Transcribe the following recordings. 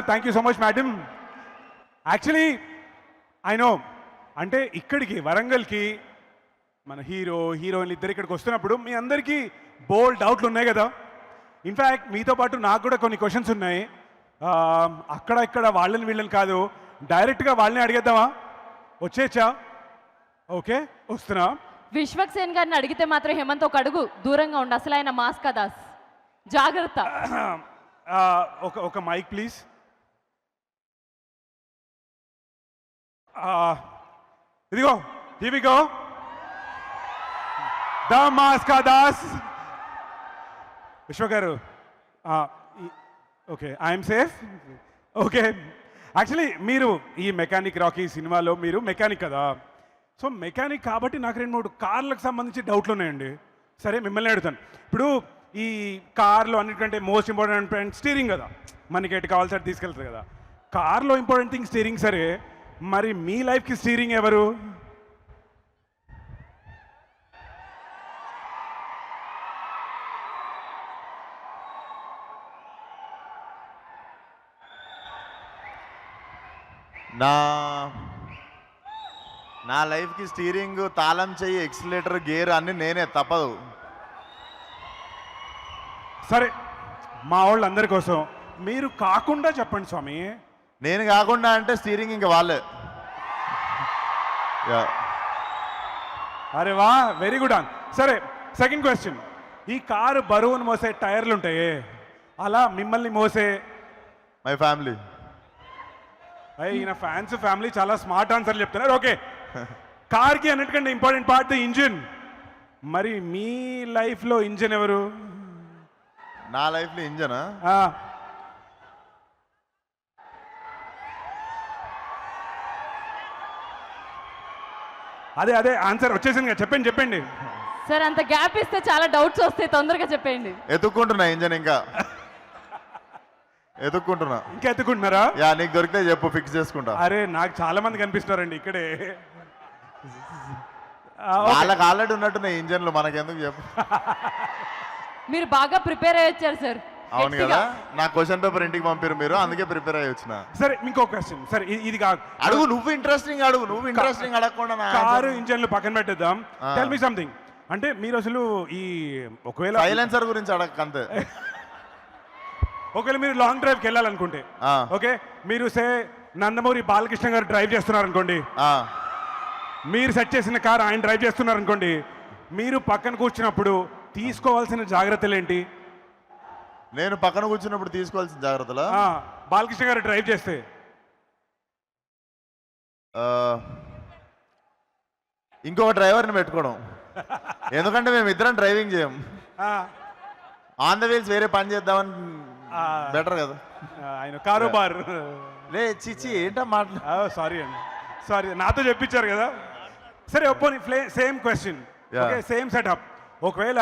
Sir thank you so much madam actually I know అంటే ఇక్కడికి వరంగల్కి మన హీరో హీరోయిన్లు ఇద్దరు ఇక్కడికి వస్తున్నప్పుడు మీ అందరికీ బోల్డ్ డౌట్లు ఉన్నాయి కదా. ఇన్ఫ్యాక్ట్ మీతో పాటు నాకు కూడా కొన్ని క్వశ్చన్స్ ఉన్నాయి. అక్కడ ఇక్కడ వాళ్ళని వీళ్ళని కాదు. డైరెక్ట్గా వాళ్ళని అడిగేద్దామా? వచ్చేచ్చా ఓకే వస్తున్నా. విశ్వక్ సేన్ గారిని అడిగితే మాత్రం హేమంత్ ఒక అడుగు దూరంగా ఉండు అసలు ఆయన మాస్ కదాస్ జాగ్రత్త. ఒక ఒక మైక్ ప్లీజ్ ఇదిగో ఇవిగో ద దాస్. విశ్వ గారు okay I'm safe. Okay actually మీరు ఈ మెకానిక్ రాకీ సినిమాలో మీరు మెకానిక్ కదా. సో మెకానిక్ కాబట్టి నాకు రెండు మూడు కార్లకు సంబంధించి డౌట్లు ఉన్నాయండి. సరే మిమ్మల్ని అడుగుతాను. ఇప్పుడు ఈ కార్లో అన్నిటికంటే మోస్ట్ ఇంపార్టెంట్ స్టీరింగ్ కదా. మనకి ఎటు కావాల్సి అటు తీసుకెళ్తారు కదా. కార్లో ఇంపార్టెంట్ థింగ్ స్టీరింగ్ సరే మరి మీ లైఫ్కి స్టీరింగ్ ఎవరు? నా నా లైఫ్కి స్టీరింగ్ తాళం చెయ్యి ఎక్సిలేటర్ గేర్ అన్ని నేనే తప్పదు. సరే మా వాళ్ళందరి కోసం మీరు కాకుండా చెప్పండి స్వామి. నేను కాకుండా అంటే స్టీరింగ్ ఇంకా వాళ్ళే. యా. అరే వా వెరీ గుడ్ ఆన్ సరే సెకండ్ క్వశ్చన్ ఈ కారు బరువును మోసే టైర్లు ఉంటాయి? అలా మిమ్మల్ని మోసే? మై ఫ్యామిలీ అయ్యి ఈయన ఫ్యాన్స్ ఫ్యామిలీ చాలా స్మార్ట్ ఆన్సర్ చెప్తున్నారు. ఓకే కార్కి అన్నిటికంటే ఇంపార్టెంట్ పార్ట్ ద ఇంజిన్ మరి మీ లైఫ్లో ఇంజిన్ ఎవరు? నా లైఫ్లో ఇంజనా అదే అదే ఆన్సర్ వచ్చేసింది కదా చెప్పండి చెప్పండి. సార్ అంత గ్యాప్ ఇస్తే చాలా డౌట్స్ వస్తాయి తొందరగా చెప్పేయండి. ఎత్తుక్కుంటున్నా ఇంజన్ ఇంకా. ఎత్తుక్కుంటున్నా. ఇంకా ఎత్తుకుంటున్నారా యా నీకు దొరికితే చెప్పు ఫిక్స్ చేసుకుంటా. అరే నాకు చాలా మంది కనిపిస్తున్నారండి ఇక్కడే. వాళ్ళకి ఆల్రెడీ ఉన్నట్టున్నాయి ఇంజన్లు మనకెందుకు చెప్పు. మీరు బాగా ప్రిపేర్ అయ్యి వచ్చారు సార్. అవును. కదా? నా క్వశ్చన్ పేపర్ ఇంటికి పంపారు మీరు అందుకే ప్రిపేర్ అయ్యి వచ్చిన. సరే ఇంకో క్వశ్చన్ సరే ఇది కాదు. అడుగు నువ్వు ఇంట్రెస్టింగ్ అడుగు నువ్వు ఇంట్రెస్టింగ్ అడగకుండా కారు ఇంజన్లు పక్కన పెట్టేద్దాం. టెల్ మీ సంథింగ్ అంటే మీరు అసలు ఈ ఒకవేళ సైలెన్సర్ గురించి అడగ అంతే ఒకవేళ మీరు లాంగ్ డ్రైవ్కి వెళ్ళాలనుకుంటే. ఓకే? మీరు సే నందమూరి బాలకృష్ణ గారు డ్రైవ్ చేస్తున్నారు అనుకోండి మీరు సెట్ చేసిన కార్ ఆయన డ్రైవ్ చేస్తున్నారు అనుకోండి మీరు పక్కన కూర్చున్నప్పుడు తీసుకోవాల్సిన జాగ్రత్తలు ఏంటి? నేను పక్కన కూర్చున్నప్పుడు తీసుకోవాల్సిన జాగ్రత్తలు? బాలకృష్ణ గారు డ్రైవ్ చేస్తే. ఇంకొక డ్రైవర్ని పెట్టుకోవడం. ఎందుకంటే మేము ఇద్దరం డ్రైవింగ్ చేయం. ఆన్ ద వీల్స్ వేరే పని చేద్దామని. బెటర్ కదా. ఆయన కారోబార్. లే చిచి ఏంటో మాట్లా? సారీ అండి. సారీ నాతో చెప్పించారు కదా. సరే ఒప్పోని సేమ్ క్వశ్చన్. Same setup. ఒకవేళ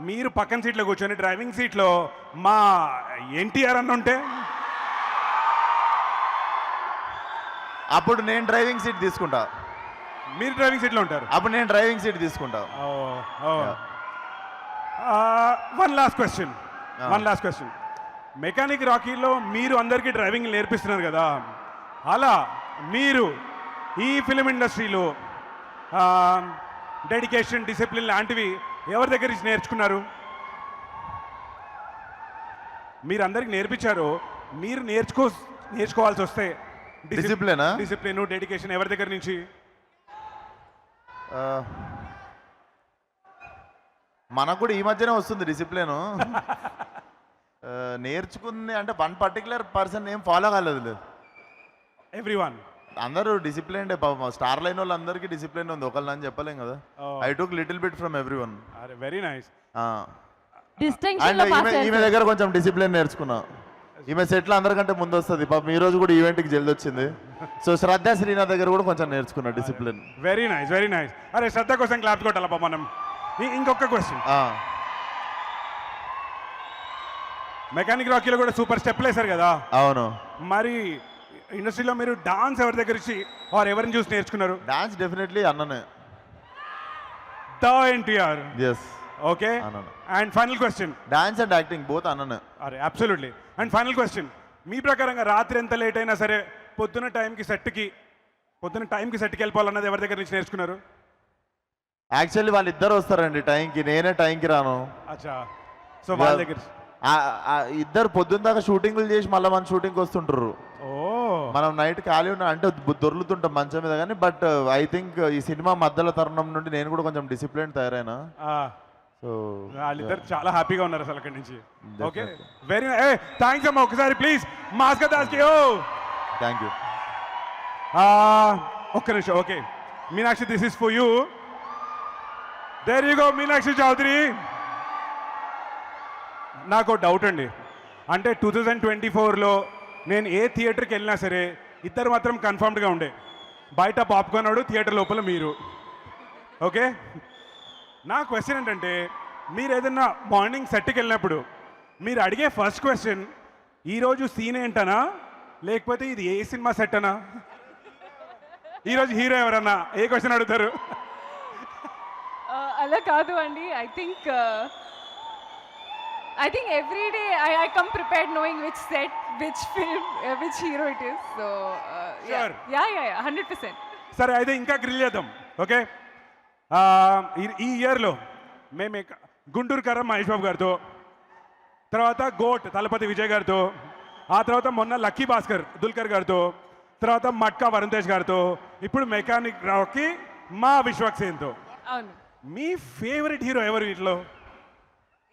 మీరు పక్కన సీట్లో కూర్చొని డ్రైవింగ్ సీట్లో మా ఎన్టీఆర్ అన్న ఉంటే? అప్పుడు నేను డ్రైవింగ్ సీట్ తీసుకుంటా. మీరు డ్రైవింగ్ సీట్లో ఉంటారు? అప్పుడు నేను డ్రైవింగ్ సీట్ తీసుకుంటా. One last question. One last question mechanic రాకీలో మీరు అందరికీ డ్రైవింగ్ నేర్పిస్తున్నారు కదా. అలా మీరు ఈ ఫిలిం ఇండస్ట్రీలో డెడికేషన్ డిసిప్లిన్ లాంటివి ఎవరి దగ్గర నుంచి నేర్చుకున్నారు? మీరు అందరికి నేర్పించారు మీరు నేర్చుకో నేర్చుకోవాల్సి వస్తే ఆ? డిసిప్లిన్ డెడికేషన్ ఎవరి దగ్గర నుంచి? మనకు కూడా ఈ మధ్యనే వస్తుంది డిసిప్లిన్ నేర్చుకుంది అంటే వన్ పర్టికులర్ పర్సన్ ఏం ఫాలో కాలేదు. లేదు ఎవ్రీ వన్ అందరూ డిసిప్లిన్ స్టార్ లైన్ వాళ్ళందరికీ డిసిప్లిన్ ఉంది. ఒకళ్ళని అని చెప్పలేం కదా. I took little bit from every one very nice distinction అండ్లో pass ఈమె దగ్గర కొంచెం డిసిప్లిన్ నేర్చుకున్నా. ఈమె సెట్లు అందరికంటే ముందు వస్తుంది పాపం ఈ రోజు కూడా ఈవెంట్కి జల్ది వచ్చింది సో శ్రద్ధ శ్రీనాథ్ దగ్గర కూడా కొంచెం నేర్చుకున్నా discipline very nice very nice అరే శ్రద్ధ కోసం క్లాప్ కొట్టాలప్ప మనం? ఇంకొక క్వశ్చన్ మెకానిక్ రాకీలో కూడా సూపర్ స్టెప్లు వేశారు కదా? అవును. మరి ఇండస్ట్రీలో మీరు డాన్స్ ఎవరి దగ్గర ఇచ్చి వారు ఎవరిని చూసి నేర్చుకున్నారు? డాన్స్ డెఫినెట్లీ అన్ననే. The NTR. Yes okay? And final question dance and acting both అన్ననే. అరే అబ్సల్యూట్లీ అండ్ ఫైనల్ క్వశ్చన్ మీ ప్రకారంగా రాత్రి ఎంత లేట్ అయినా సరే పొద్దున టైంకి సెట్కి పొద్దున టైంకి సెట్కి వెళ్ళిపోవాలన్నది ఎవరి దగ్గర నుంచి నేర్చుకున్నారు? యాక్చువల్లీ వాళ్ళిద్దరు వస్తారండి టైంకి నేనే టైంకి రాను. అచ్చా. సో వాళ్ళ దగ్గర ఇద్దరు పొద్దున్న దాకా షూటింగ్లు చేసి మళ్ళీ మన షూటింగ్కి వస్తుంటారు. ఓ మనం నైట్ ఖాళీ ఉన్నా అంటే దొర్లుతుంటాం మంచం మీద కానీ బట్ ఐ థింక్ ఈ సినిమా మధ్యలో తరుణం నుండి నేను కూడా కొంచెం డిసిప్లిన్ తయారైనా. సో వాళ్ళిద్దరు చాలా హ్యాపీగా ఉన్నారు అసలు అక్కడి నుంచి. ఓకే. వెరీ థ్యాంక్స్ అమ్మా ఒకసారి ప్లీజ్ మాస్క దాస్కి ఓ థ్యాంక్ యూ ఒక్క నిమిషం okay Meenakshi this is for you there you go Meenakshi Chaudhary. నాకు డౌట్ అండి. అంటే టూ థౌజండ్ ట్వంటీ ఫోర్లో నేను ఏ థియేటర్కి వెళ్ళినా సరే ఇద్దరు మాత్రం కన్ఫర్మ్డ్గా ఉండే. బయట పాప్కార్న్ వాడు థియేటర్ లోపల మీరు. ఓకే? నా క్వశ్చన్ ఏంటంటే మీరు ఏదైనా మార్నింగ్ సెట్కి వెళ్ళినప్పుడు మీరు అడిగే ఫస్ట్ క్వశ్చన్ ఈరోజు సీన్ ఏంటనా? లేకపోతే ఇది ఏ సినిమా సెట్ అనా ఈరోజు హీరో ఎవరన్నా? ఏ క్వశ్చన్ అడుగుతారు? అలా కాదు అండి. I think I think every day I I come prepared knowing which set which film which hero it is so Sure. Yeah yeah hundred percent సరే అయితే ఇంకా గ్రిల్ చేద్దాం ఓకే? ఈ- ఇయర్లో మేము గుంటూరు కర్ర మహేష్ బాబు గారితో తర్వాత గోట్ తలపతి విజయ్ గారితో ఆ తర్వాత మొన్న లక్కీ భాస్కర్ దుల్కర్ గారితో తర్వాత మట్కా వరుణ్ తేజ్ గారితో ఇప్పుడు మెకానిక్ రావుకి మా విశ్వక్సేన్తో అవును. మీ ఫేవరెట్ హీరో ఎవరు వీటిలో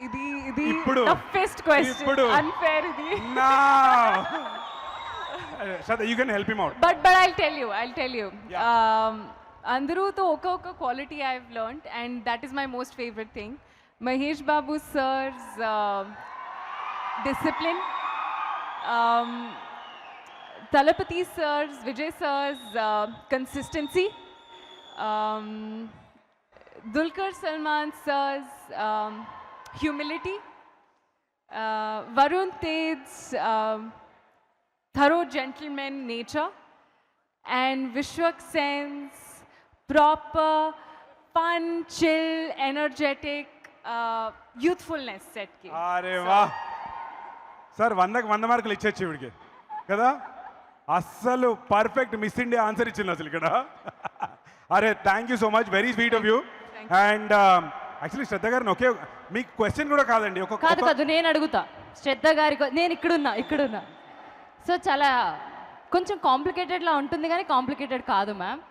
ఇది ఇది ఇప్పుడు. టఫెస్ట్ క్వశ్చన్ ఇప్పుడు. అన్ఫేర్ ఇది. నా సరే you can help him out but but I tell you I tell you Yeah. Um, అందరూతో ఒక ఒక quality I have learned and that is my most favourite thing Mahesh Babu sir's discipline um, Thalapathy sir's Vijay sir's consistency um, Dulquer Salmaan sir's humility Varun Tej thorough gentleman nature and Vishwak Sen's proper, fun, chill, energetic uh, youthfulness set ki. అరే వా sir వందకి వంద మార్కులు ఇచ్చేచ్చు ఇవిడికి. కదా? అస్సలు perfect miss India answer ఇచ్చింది అసలు ఇక్కడ. అరే thank you so much very sweet of you and actually Shraddha గారిని ఒకే మీకు క్వశ్చన్ కూడా కాదండి. ఒక కాదు కాదు నేను అడుగుతా. శ్రద్ధ గారి నేను ఇక్కడున్నా ఇక్కడున్నా. సో చాలా కొంచెం కాంప్లికేటెడ్లా ఉంటుంది కానీ కాంప్లికేటెడ్ కాదు మ్యామ్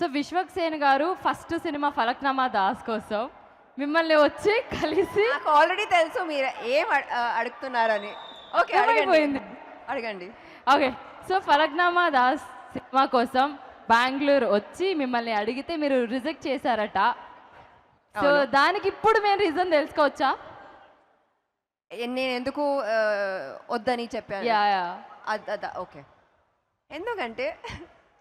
సో విశ్వక్ సేన్ గారు ఫస్ట్ సినిమా ఫలక్నామా దాస్ కోసం మిమ్మల్ని వచ్చి కలిసి నాకు ఆల్రెడీ తెలుసు మీరు ఏం అడ్- ఆ, అడుగుతున్నారని. ఓకే. అడగండి. అడగండి. Okay so Falaknuma Das cinema కోసం బెంగళూరు వచ్చి మిమ్మల్ని అడిగితే మీరు రిజెక్ట్ చేశారట. సో దానికి ఇప్పుడు మేము రీజన్ తెలుసుకోవచ్చా? నేను ఎందుకు వద్దని చెప్పాను? Yeah yeah. అద్- అదా ఓకే. ఎందుకంటే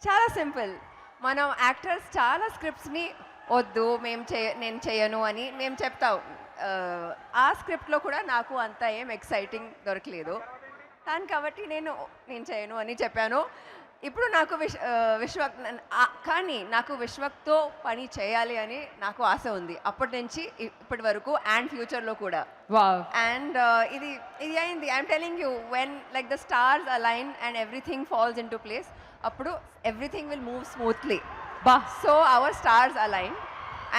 చాలా సింపుల్. మనం యాక్టర్స్ చాలా స్క్రిప్ట్స్ని వద్దు మేము చేయ నేను చేయను అని మేము చెప్తాం. ఆ, ఆ స్క్రిప్ట్లో కూడా నాకు అంత ఏం ఎక్సైటింగ్ దొరకలేదు. దాని కాబట్టి నేను నేను చేయను అని చెప్పాను. ఇప్పుడు నాకు విశ్ విశ్వక్ కానీ నాకు విశ్వక్తో పని చేయాలి అని నాకు ఆశ ఉంది. అప్పటి నుంచి ఇప్పటి వరకు అండ్ ఫ్యూచర్లో కూడా. అండ్ ఇది ఇది అయింది. I'm telling you when like the stars align and everything falls in to place అప్పుడు ఎవ్రీథింగ్ విల్ మూవ్ స్మూత్లీ బా. So our stars align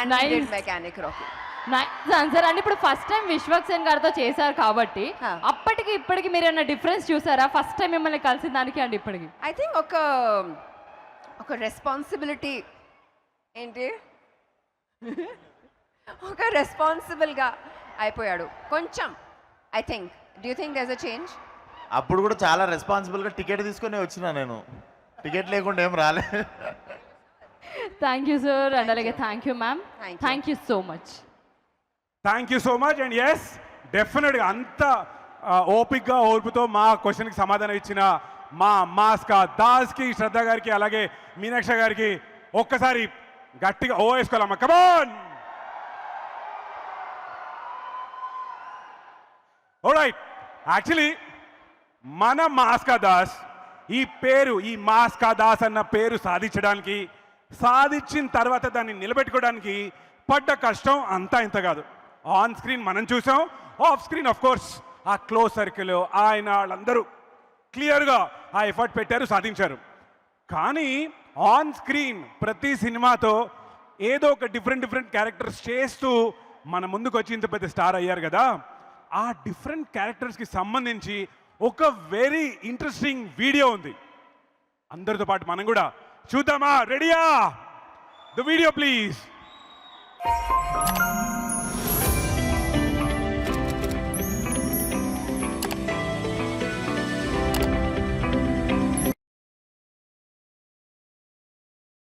and. Mechanic Rocky nice answer and. ఇప్పుడు ఫస్ట్ టైం విశ్వక్ సేన్ గారితో చేశారు కాబట్టి. అప్పటికి ఇప్పటికి మీరు ఏమైనా డిఫరెన్స్ చూసారా? ఫస్ట్ టైం మిమ్మల్ని కలిసిన దానికి అండి ఇప్పటికి. ఐ థింక్ ఒక ఒక రెస్పాన్సిబిలిటీ ఏంటి? ఒక రెస్పాన్సిబుల్గా అయిపోయాడు. కొంచెం I think do you think this a change అప్పుడు కూడా చాలా రెస్పాన్సిబుల్గా టికెట్ తీసుకొని వచ్చిన నేను. టికెట్ లేకుండా ఏం రాలే. థ్యాంక్ యూ సార్ అండ్ అలాగే thank you ma'am. Thank you so much thank you so much and yes డెఫినెట్గా అంత ఓపిక్గా ఓర్పుతో మా క్వశ్చన్కి సమాధానం ఇచ్చిన మా మాస్కా దాస్కి శ్రద్ధ గారికి అలాగే మీనాక్ష గారికి ఒక్కసారి గట్టిగా ఓ వేసుకోవాలమ్మా. కమాన్ రైట్ యాక్చువల్లీ మన మాస్కా దాస్ ఈ పేరు ఈ మాస్కా దాస్ అన్న పేరు సాధించడానికి సాధించిన తర్వాత దాన్ని నిలబెట్టుకోవడానికి పడ్డ కష్టం అంతా ఇంత కాదు. ఆన్ స్క్రీన్ మనం చూసాం ఆఫ్ స్క్రీన్ ఆఫ్ కోర్స్ ఆ క్లోజ్ సర్కిల్ ఆయన వాళ్ళందరూ క్లియర్గా ఆ ఎఫర్ట్ పెట్టారు సాధించారు. కానీ ఆన్ స్క్రీన్ ప్రతి సినిమాతో ఏదో ఒక డిఫరెంట్ డిఫరెంట్ క్యారెక్టర్స్ చేస్తూ మన ముందుకు వచ్చి ఇంత పెద్ద స్టార్ అయ్యారు కదా ఆ డిఫరెంట్ క్యారెక్టర్స్కి సంబంధించి ఒక వెరీ ఇంట్రెస్టింగ్ వీడియో ఉంది. అందరితో పాటు మనం కూడా చూద్దామా? రెడీయా ద వీడియో ప్లీజ్